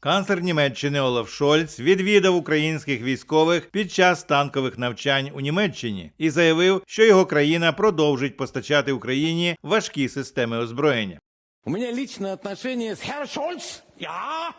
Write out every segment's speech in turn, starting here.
Канцлер Німеччини Олаф Шольц відвідав українських військових під час танкових навчань у Німеччині і заявив, що його країна продовжить постачати Україні важкі системи озброєння. У меня личное отношение с Herr Шольц. Я.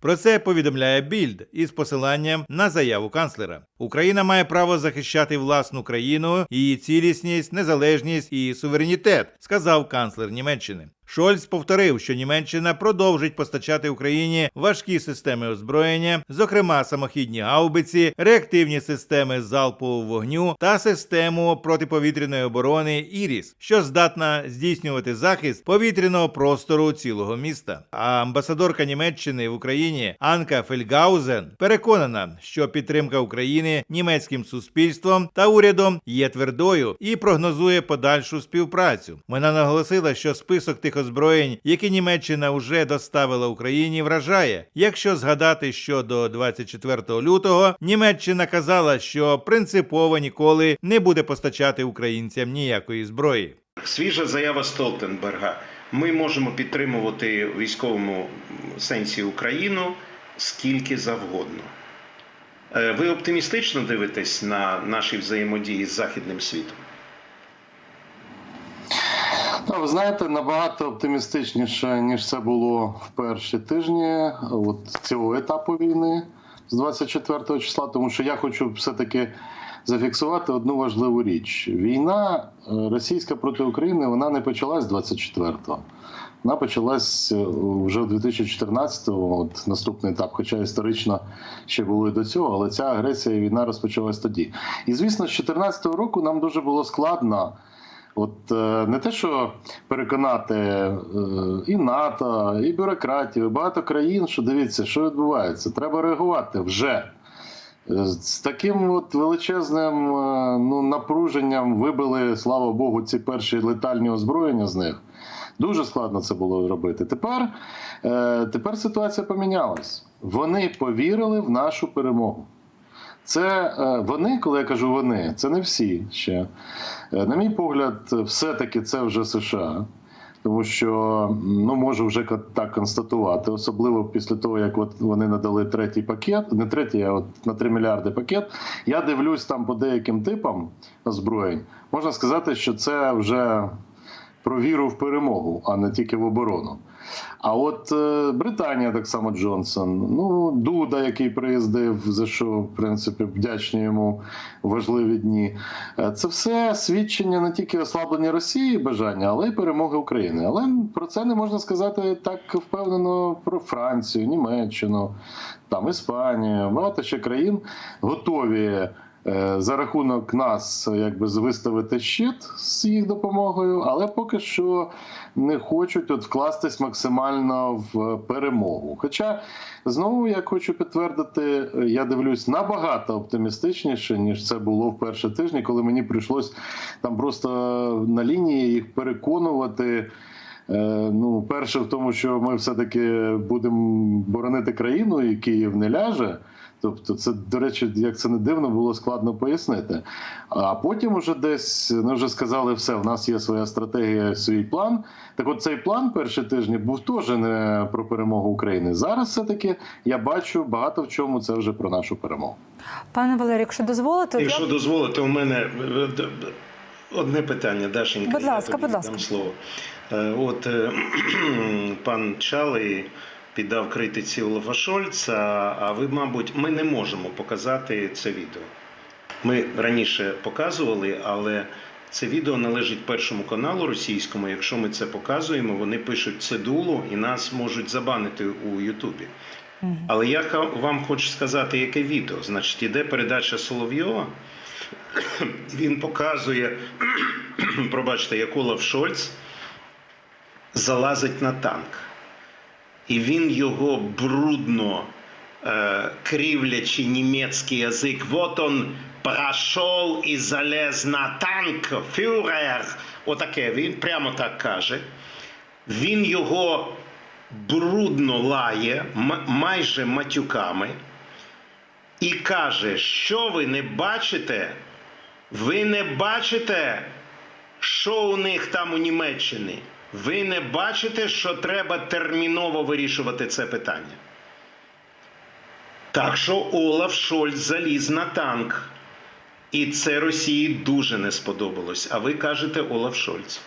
Про це повідомляє Більд із посиланням на заяву канцлера. Україна має право захищати власну країну, її цілісність, незалежність і суверенітет, сказав канцлер Німеччини. Шольц повторив, що Німеччина продовжить постачати Україні важкі системи озброєння, зокрема самохідні гаубиці, реактивні системи залпового вогню та систему протиповітряної оборони Іріс, що здатна здійснювати захист повітряного простору цілого міста. А амбасадорка Німеччини в Україні Анка Фельгаузен переконана, що підтримка України німецьким суспільством та урядом є твердою і прогнозує подальшу співпрацю. Вона наголосила, що список тих озброєнь, які Німеччина вже доставила Україні, вражає. Якщо згадати, що до 24 лютого Німеччина казала, що принципово ніколи не буде постачати українцям ніякої зброї. Свіжа заява Столтенберга. Ми можемо підтримувати в військовому сенсі Україну скільки завгодно. Е, Ви оптимістично дивитесь на наші взаємодії з західним світом? Ну, ви знаєте, набагато оптимістичніше, ніж це було в перші тижні от цього етапу війни з 24 числа, тому що я хочу все-таки зафіксувати одну важливу річ: війна е, російська проти України вона не почалась 24-го. Вона почалась е, вже в 2014-му, от наступний етап, хоча історично ще було і до цього, але ця агресія і війна розпочалась тоді. І звісно, з 2014 року нам дуже було складно. От е, не те, що переконати е, і НАТО, і бюрократію, і багато країн, що дивіться, що відбувається. Треба реагувати вже. Е, З таким от величезним ну, напруженням вибили, слава Богу, ці перші летальні озброєння з них. Дуже складно це було робити. Тепер, тепер ситуація помінялась. Вони повірили в нашу перемогу. Це е, вони, коли я кажу вони, це не всі ще. Е, На мій погляд, все-таки це вже США. Тому що ну можу вже так констатувати, особливо після того, як от вони надали третій пакет, не третій, а от на 3 мільярди пакет. Я дивлюсь там по деяким типам озброєнь. Можна сказати, що це вже про віру в перемогу, а не тільки в оборону. А от е, Британія, так само Джонсон, ну Дуда, який приїздив, за що в принципі вдячні йому важливі дні. Е, Це все свідчення не тільки ослаблення Росії бажання, але й перемоги України. Але про це не можна сказати так впевнено про Францію, Німеччину, там Іспанію, багато ще країн готові. Е, За рахунок нас якби виставити щит з їх допомогою, але поки що не хочуть от вкластись максимально в перемогу. Хоча знову я хочу підтвердити, я дивлюсь набагато оптимістичніше, ніж це було в перші тижні, коли мені прийшлось там просто на лінії їх переконувати. Е, Ну, перше, в тому, що ми все-таки будемо боронити країну, і Київ не ляже. Тобто, це, до речі, як це не дивно, було складно пояснити. А потім уже десь ну, вже сказали, все, в нас є своя стратегія, свій план. Так от цей план перші тижні був теж не про перемогу України. Зараз все-таки я бачу багато в чому це вже про нашу перемогу. Пане Валерію, якщо дозволите, Якщо я... дозволите, у мене одне питання, Дашенька. Будь я тобі будь дам слово. Е, От е, пан Чалий піддав критиці Олафа Шольца, а ви, мабуть, ми не можемо показати це відео. Ми раніше показували, але це відео належить першому каналу російському. Якщо ми це показуємо, вони пишуть цедулу і нас можуть забанити у Ютубі. Але я вам хочу сказати, яке відео. Значить, іде передача Соловйова. Він показує, пробачте, як Олаф Шольц залазить на танк. І він його брудно е, кривлячи німецький язик. Вот он прошел і залез на танк, фюрер. Отаке він прямо так каже. Він його брудно лає, майже матюками, і каже, що ви не бачите? Ви не бачите, що у них там у Німеччині? Ви не бачите, що треба терміново вирішувати це питання. Так що Олаф Шольц заліз на танк. І це Росії дуже не сподобалось. А ви кажете Олаф Шольц.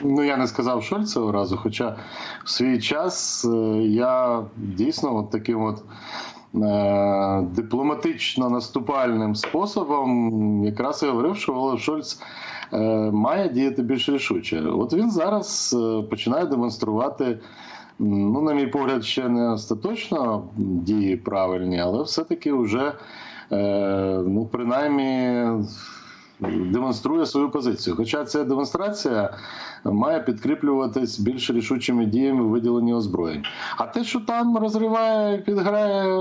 Ну, я не сказав Шольцеву разу, хоча в свій час е, я дійсно от таким от дипломатично наступальним способом якраз і говорив, що Олаф Шольц е, має діяти більш рішуче. От він зараз е, починає демонструвати. Ну, на мій погляд, ще не остаточно дії правильні, але все-таки вже, е, ну, принаймні, демонструє свою позицію. Хоча ця демонстрація має підкріплюватись більш рішучими діями у виділенні озброєнь. А те, що там розриває, підграє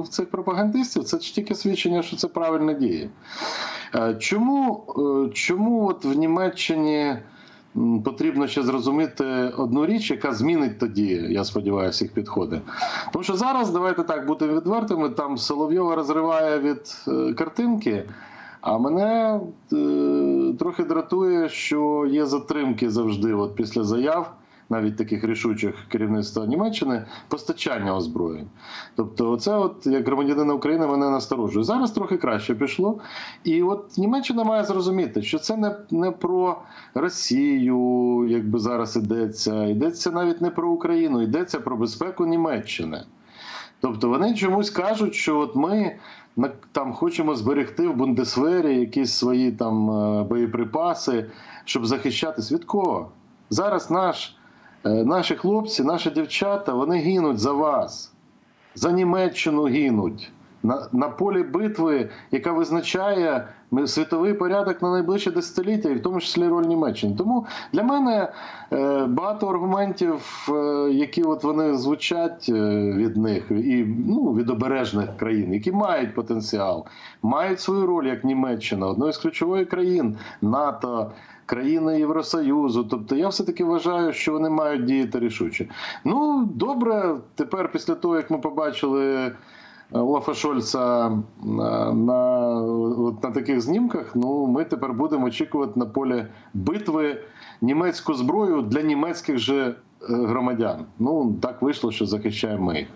в цих пропагандистів, це ж тільки свідчення, що це правильна дія. Е, Чому, е, чому от в Німеччині потрібно ще зрозуміти одну річ, яка змінить тоді, я сподіваюся, їх підходи. Тому що зараз, давайте так бути відвертими, там Соловйова розриває від е, картинки. А мене е, трохи дратує, що є затримки завжди, от після заяв, навіть таких рішучих керівництва Німеччини, постачання озброєнь. Тобто, оце, от як громадянина України, мене насторожує. Зараз трохи краще пішло. І от Німеччина має зрозуміти, що це не, не про Росію, якби зараз йдеться, йдеться навіть не про Україну, йдеться про безпеку Німеччини. Тобто вони чомусь кажуть, що от ми там хочемо зберегти в Бундесвері якісь свої там е, боєприпаси, щоб захищатись від кого? Зараз наш, е, наші хлопці, наші дівчата, вони гинуть за вас, за Німеччину гинуть. На, на полі битви, яка визначає світовий порядок на найближче десятиліття, і в тому числі роль Німеччини. Тому для мене е, багато аргументів, е, які от вони звучать е, від них, і ну, від обережних країн, які мають потенціал, мають свою роль як Німеччина, одної з ключових країн НАТО. Країни Євросоюзу, тобто я все таки вважаю, що вони мають діяти рішуче. Ну добре, тепер після того як ми побачили Олафа Шольца на, на, на таких знімках. Ну, ми тепер будемо очікувати на полі битви німецьку зброю для німецьких же е, громадян. Ну так вийшло, що захищаємо ми їх.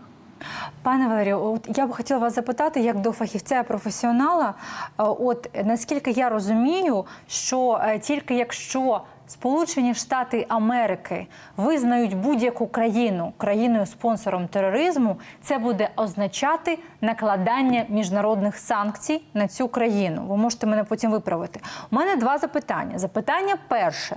Пане Валерію, от я б хотіла вас запитати, як до фахівця професіонала, е, от наскільки я розумію, що е, тільки якщо Сполучені Штати Америки визнають будь-яку країну країною спонсором тероризму, це буде означати накладання міжнародних санкцій на цю країну. Ви можете мене потім виправити. У мене два запитання. Запитання перше: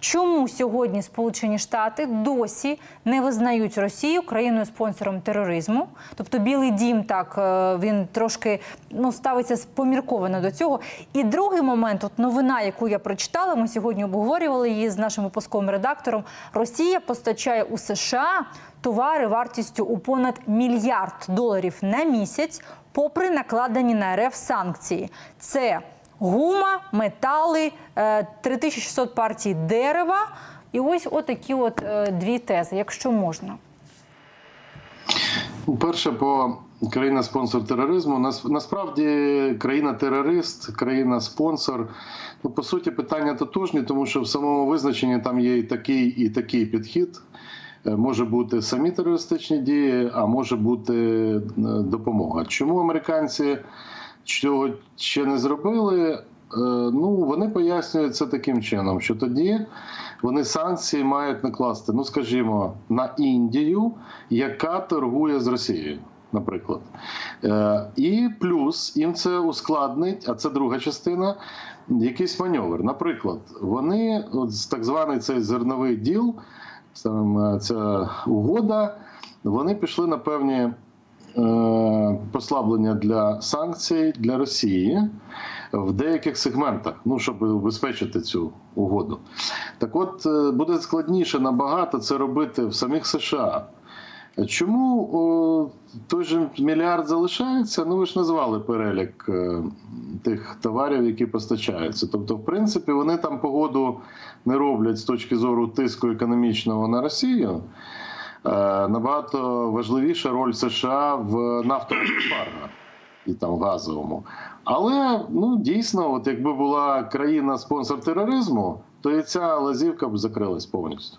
чому сьогодні Сполучені Штати досі не визнають Росію країною спонсором тероризму? Тобто Білий Дім так е, він трошки ну ставиться помірковано до цього. І другий момент, от новина, яку я прочитала, ми сьогодні обговорювали її з нашим випусковим редактором. Росія постачає у США товари вартістю у понад мільярд доларів на місяць, попри накладені на РФ санкції. Це гума, метали, е, 3600 партій дерева. І ось отакі от е, дві тези, якщо можна. Перше, по країна-спонсор тероризму. Нас, насправді країна-терорист, країна-спонсор. Ну, по суті, питання тотожні, тому що в самому визначенні там є і такий, і такий підхід. Е, Може бути самі терористичні дії, а може бути е, допомога. Чому американці цього ще не зробили? Е, Ну, вони пояснюють це таким чином, що тоді вони санкції мають накласти, ну скажімо, на Індію, яка торгує з Росією, наприклад. Е, І плюс їм це ускладнить, а це друга частина. Якийсь маневр. Наприклад, вони, от так званий цей зерновий діл, саме ця угода, вони пішли на певні е, послаблення для санкцій для Росії в деяких сегментах, ну щоб убезпечити цю угоду. Так от е, буде складніше набагато це робити в самих США. Чому о, той же мільярд залишається? Ну ви ж назвали перелік е, тих товарів, які постачаються. Тобто, в принципі, вони там погоду не роблять з точки зору тиску економічного на Росію. Е, набагато важливіша роль США в нафтовому ембарго і там газовому. Але ну дійсно, от якби була країна спонсор тероризму, то і ця лазівка б закрилась повністю.